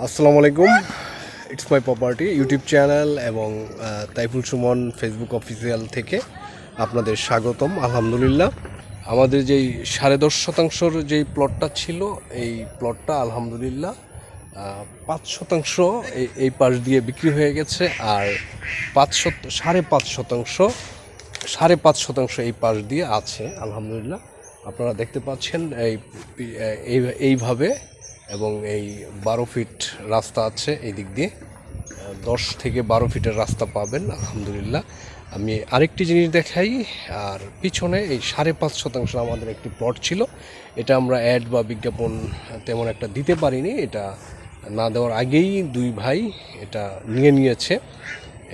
আসসালামু আলাইকুম। It's my property YouTube channel এবং তাইফুল সুমন ফেসবুক অফিসিয়াল থেকে আপনাদের স্বাগতম, আলহামদুলিল্লাহ। আমাদের যেই সাড়ে দশ শতাংশর যেই প্লটটা ছিল, এই প্লটটা আলহামদুলিল্লাহ পাঁচ শতাংশ এই- পাশ দিয়ে বিক্রি হয়ে গেছে আর পাঁচ শত, সাড়ে পাঁচ শতাংশ, সাড়ে পাঁচ শতাংশ এই পাশ দিয়ে আছে, আলহামদুলিল্লাহ। আপনারা দেখতে পাচ্ছেন এই- এইভাবে এবং এই বারো ফিট রাস্তা আছে এই দিক দিয়ে দশ থেকে বারো ফিটের রাস্তা পাবেন, আলহামদুলিল্লাহ। আমি আরেকটি জিনিস দেখাই, আর পিছনে এই সাড়ে পাঁচ শতাংশ আমাদের একটি প্লট ছিল। এটা আমরা অ্যাড বা বিজ্ঞাপন তেমন একটা দিতে পারিনি, এটা না দেওয়ার আগেই দুই ভাই এটা নিয়ে নিয়েছে।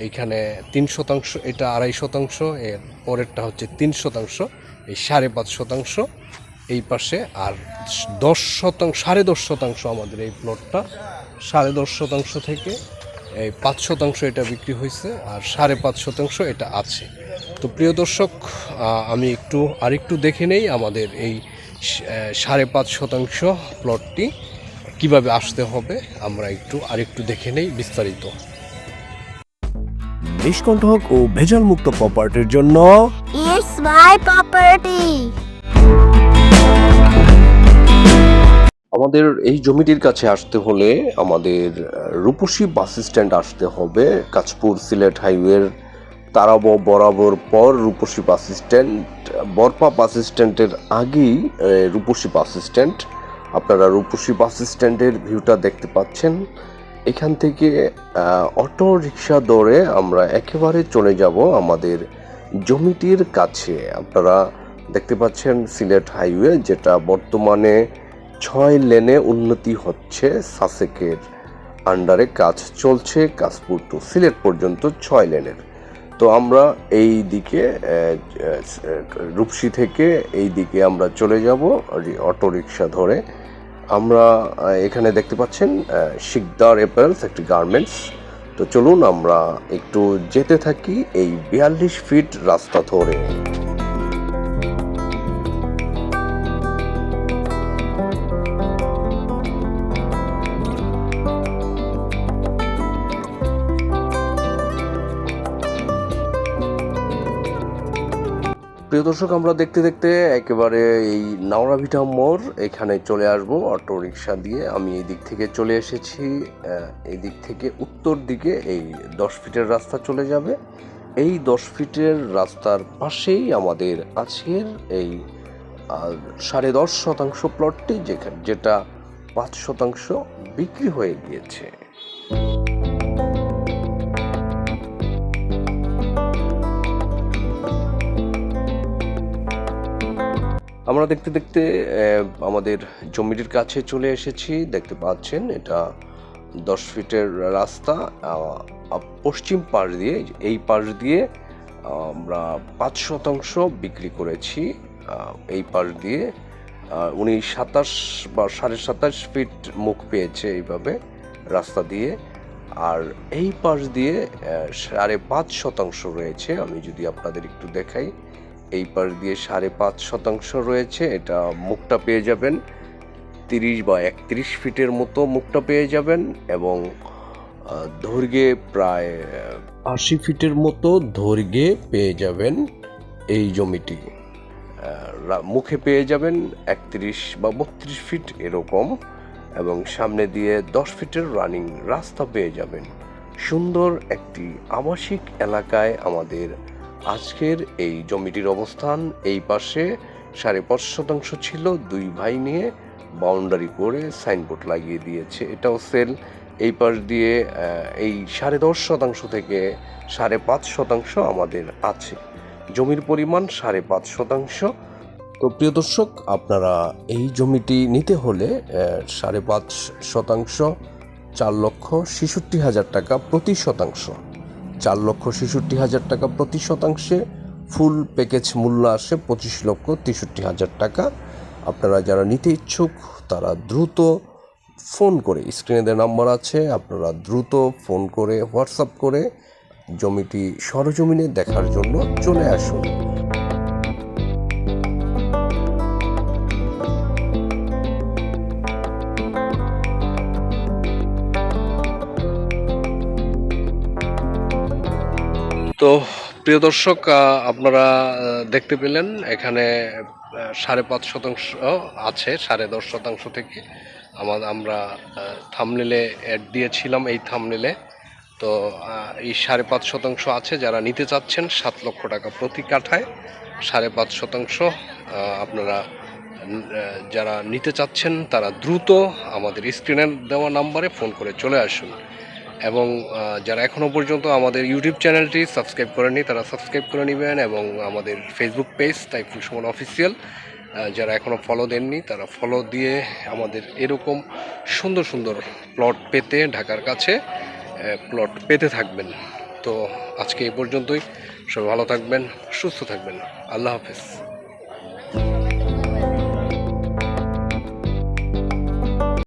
এইখানে তিন শতাংশ, এটা আড়াই শতাংশ, এর পরেরটা হচ্ছে তিন শতাংশ, এই সাড়ে পাঁচ শতাংশ। এই পাশে আর দশ শতাংশ সাড়ে দশ শতাংশ আমাদের এই প্লটটা। সাড়ে দশ শতাংশ থেকে এই পাঁচ শতাংশ এটা বিক্রি হয়েছে আর সাড়ে পাঁচ শতাংশ এটা আছে। তো প্রিয় দর্শক আমি একটু আরেকটু দেখে নেই আমাদের এই সাড়ে পাঁচ শতাংশ প্লটটি কীভাবে আসতে হবে আমরা একটু আরেকটু দেখে নেই বিস্তারিত। নিষ্কণ্ঠক ও ভেজাল মুক্ত প্রপার্টির জন্য It's my property. আমাদের এই জমিটির কাছে আসতে হলে আমাদের রূপসী বাস স্ট্যান্ড আসতে হবে। কাঁচপুর সিলেট হাইওয়ের তারাব বরাবর পর রূপসী বাস স্ট্যান্ড। বরপা বাস স্ট্যান্ডের আগেই রূপসী বাস স্ট্যান্ড। আপনারা রূপসী বাস স্ট্যান্ডের ভিউটা দেখতে পাচ্ছেন। এখান থেকে অটো রিক্সা দৌড়ে আমরা একেবারে চলে যাব আমাদের জমিটির কাছে। আপনারা দেখতে পাচ্ছেন সিলেট হাইওয়ে, যেটা বর্তমানে ছয় লেনে উন্নতি হচ্ছে। সাসেকের আন্ডারে কাজ চলছে, কাশপুর টু সিলেট পর্যন্ত ছয় লেনের। তো আমরা এই দিকে রূপসী থেকে এই দিকে আমরা চলে যাব অটো রিক্সা ধরে। আমরা এখানে দেখতে পাচ্ছেন শিকদার অ্যাপারেলস একটি গার্মেন্টস তো চলুন আমরা একটু যেতে থাকি এই বিয়াল্লিশ ফিট রাস্তা ধরে। প্রিয় দর্শক, আমরা দেখতে দেখতে একেবারে এই নাওড়াভিটা মোড়, এখানে চলে আসব অটো রিক্সা দিয়ে। আমি এই দিক থেকে চলে এসেছি এই দিক থেকে উত্তর দিকে, এই দশ ফিটের রাস্তা চলে যাবে। এই দশ ফিটের রাস্তার পাশেই আমাদের আজকের এই সাড়ে দশ শতাংশ প্লটটি যেখানে যেটা পাঁচ শতাংশ বিক্রি হয়ে গিয়েছে। আমরা দেখতে দেখতে আমাদের জমিটির কাছে চলে এসেছি। দেখতে পাচ্ছেন, এটা দশ ফিটের রাস্তা পশ্চিম পাশ দিয়ে, এই পাশ দিয়ে আমরা পাঁচ শতাংশ বিক্রি করেছি। এই পাশ দিয়ে উনি সাতাশ বা সাড়ে সাতাশ ফিট মুখ পেয়েছে এইভাবে রাস্তা দিয়ে। আর এই পাশ দিয়ে সাড়ে পাঁচ শতাংশ রয়েছে। আমি যদি আপনাদের একটু দেখাই এই পাশ দিয়ে সাড়ে পাঁচ শতাংশ রয়েছে, এটা মুখটা পেয়ে যাবেন। তিরিশ বা একত্রিশ ফিটের মতো মুখটা পেয়ে যাবেন এবং দৈর্ঘ্যে প্রায় আশি ফিটের মতো দৈর্ঘ্যে পেয়ে যাবেন এই জমিটি। মুখে পেয়ে যাবেন একত্রিশ বা বত্রিশ ফিট এরকম এবং সামনে দিয়ে দশ ফিটের রানিং রাস্তা পেয়ে যাবেন। সুন্দর একটি আবাসিক এলাকায় আমাদের আজকের এই জমিটির অবস্থান এই পাশে সাড়ে পাঁচ শতাংশ ছিল, দুই ভাই নিয়ে বাউন্ডারি করে সাইনবোর্ড লাগিয়ে দিয়েছে। এটাও সেল এই পাশ দিয়ে এই সাড়ে দশ শতাংশ থেকে সাড়ে পাঁচ শতাংশ আমাদের আছে। জমির পরিমাণ সাড়ে পাঁচ শতাংশ। তো প্রিয় দর্শক, আপনারা এই জমিটি নিতে হলে সাড়ে পাঁচ শতাংশ, চার লক্ষ ছেষট্টি হাজার টাকা প্রতি শতাংশ। চার লক্ষ ছেষট্টি হাজার টাকা প্রতি শতাংশে। ফুল প্যাকেজ মূল্য আসে পঁচিশ লক্ষ তেষট্টি হাজার টাকা। আপনারা যারা নিতে ইচ্ছুক, তারা দ্রুত ফোন করে, স্ক্রিনে দেওয়া নাম্বার আছে, আপনারা দ্রুত ফোন করে, হোয়াটসঅ্যাপ করে জমিটি সরজমিনে দেখার জন্য চলে আসুন। তো প্রিয় দর্শক আপনারা দেখতে পেলেন এখানে সাড়ে পাঁচ শতাংশ আছে, সাড়ে দশ শতাংশ থেকে আমাদের আমরা থামনেলে অ্যাড দিয়েছিলাম এই থামনেলে তো এই সাড়ে পাঁচ শতাংশ আছে, যারা নিতে চাচ্ছেন, সাত লক্ষ টাকা প্রতি কাঠায় সাড়ে পাঁচ শতাংশ আপনারা যারা নিতে চাচ্ছেন, তারা দ্রুত আমাদের স্ক্রিনের দেওয়া নাম্বারে ফোন করে চলে আসুন। এবং যারা এখনও পর্যন্ত আমাদের ইউটিউব চ্যানেলটি সাবস্ক্রাইব করেনি তারা সাবস্ক্রাইব করে নেবেন এবং আমাদের Facebook page Taiful Sumon official যারা এখনও ফলো দেননি, তারা ফলো দিয়ে আমাদের এরকম সুন্দর সুন্দর প্লট পেতে ঢাকার কাছে প্লট পেতে থাকবেন। তো আজকে এই পর্যন্তই। সবাই ভালো থাকবেন, সুস্থ থাকবেন। আল্লাহ হাফেজ।